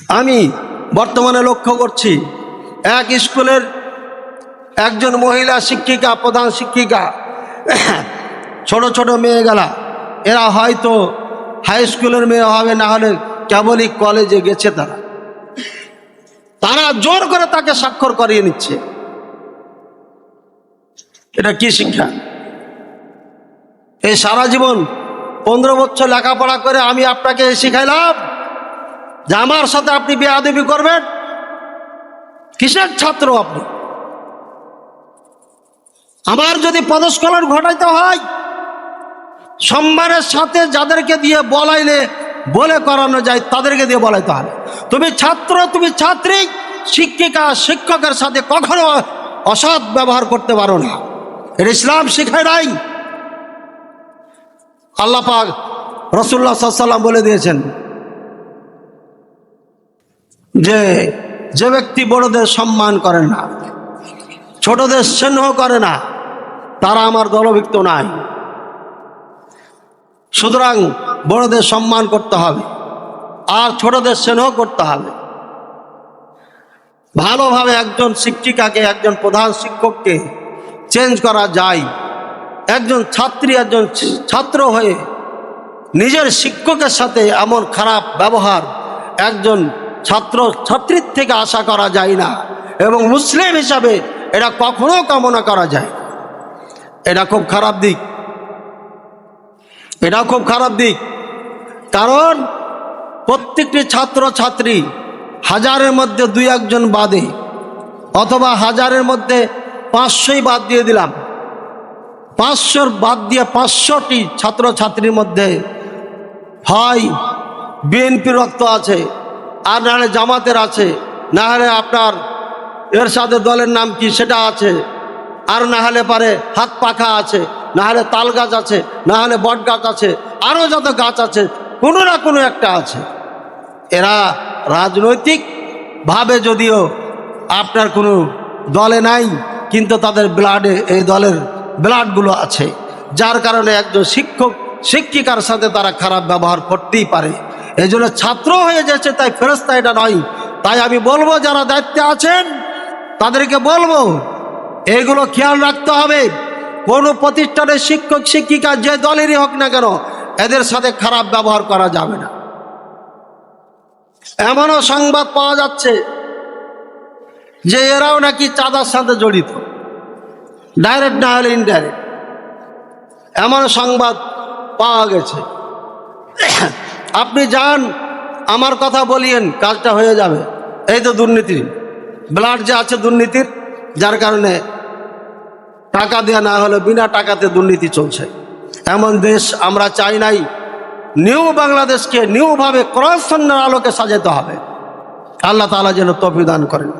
আমি বর্তমানে লক্ষ্য করছি, এক স্কুলের একজন মহিলা শিক্ষিকা, প্রধান শিক্ষিকা, ছোট ছোট মেয়ে গেলা এরা হয়তো হাই স্কুলের মেয়ে হবে, না হলে কেবলই কলেজে গেছে তারা। তারা জোর করে তাকে স্বাক্ষর করিয়ে নিচ্ছে। এটা কি শিক্ষা? এই সারা জীবন পনেরো বছর লেখাপড়া করে আমি আপনাকে শিখাইলাম যে আমার সাথে আপনি বেয়াদবি করবেন? কিসের ছাত্র আপনি? আমার যদি পদস্খলন ঘটাইতে হয়, সম্মানের সাথে যাদেরকে দিয়ে বলাইলে, বলে করানো যায়, তাদেরকে দিয়ে বলাইতে হবে। তুমি ছাত্র, তুমি ছাত্রী, শিক্ষিকা, শিক্ষকের সাথে কখনো অসৎ ব্যবহার করতে পারো না। এর ইসলাম শিখায় নাই। আল্লাহ পাক রসুল্লাহ সাল্লাম বলে দিয়েছেন যে যে ব্যক্তি বড়দের সম্মান করে না, ছোটদের স্নেহ করে না, তারা আমার দলভুক্ত নাই। সুতরাং বড়দের সম্মান করতে হবে, আর ছোটদের স্নেহ করতে হবে। ভালোভাবে একজন শিক্ষিকাকে, একজন প্রধান শিক্ষককে চেঞ্জ করা যায়। একজন ছাত্রী, একজন ছাত্র হয়ে নিজের শিক্ষকের সাথে এমন খারাপ ব্যবহার একজন ছাত্র ছাত্রীর থেকে আশা করা যায় না। এবং মুসলিম হিসাবে এটা কখনো কামনা করা যায়। এটা খুব খারাপ দিক। এটা খুব খারাপ দিক। কারণ প্রত্যেকটি ছাত্র ছাত্রী হাজারের মধ্যে দুই একজন বাদে, অথবা হাজারের মধ্যে পাঁচশোই বাদ দিয়ে দিলাম। পাঁচশোর বাদ দিয়ে পাঁচশোটি ছাত্র ছাত্রীর মধ্যে হয়, বিএনপির রক্ত আছে। আর নাহলে জামাতের আছে, না হলে আপনার এর সাথে দলের নাম কি সেটা আছে, আর না হলে পারে হাত পাখা আছে, না হলে তাল গাছ আছে, না হলে বট গাছ আছে আরও যত গাছ আছে, কোনো না কোনো একটা আছে। এরা রাজনৈতিক ভাবে যদিও আপনার কোনো দলে নাই, কিন্তু তাদের ব্লাডে এই দলের ব্লাডগুলো আছে। যার কারণে একজন শিক্ষক, শিক্ষিকার সাথে তারা খারাপ ব্যবহার করতেই পারে। এই জন্য ছাত্র হয়ে যাচ্ছে, তাই ফেরস্তা এটা নয়। তাই আমি বলব, যারা দায়িত্বে আছেন, তাদেরকে বলব এগুলো খেয়াল রাখতে হবে। কোনো প্রতিষ্ঠানের শিক্ষক, শিক্ষিকা যে দলেরই হোক না কেন, এদের সাথে খারাপ ব্যবহার করা যাবে না। এমনও সংবাদ পাওয়া যাচ্ছে যে এরাও নাকি চাঁদার সাথে জড়িত। ডাইরেক্ট না হলে ইনডাইরেক্ট এমন সংবাদ পাওয়া গেছে। আপনি যান, আমার কথা বলিয়েন, কাজটা হয়ে যাবে। এই তো দুর্নীতি। ব্লাড যে আছে দুর্নীতির, যার কারণে টাকা দেওয়া না হলে বিনা টাকাতে দুর্নীতি চলছে। এমন দেশ আমরা চাই নাই। নিউ বাংলাদেশকে নিউভাবে ক্রসন্নের আলোকে সাজাতে হবে। আল্লাহ তালা যেন তফিদান করেন।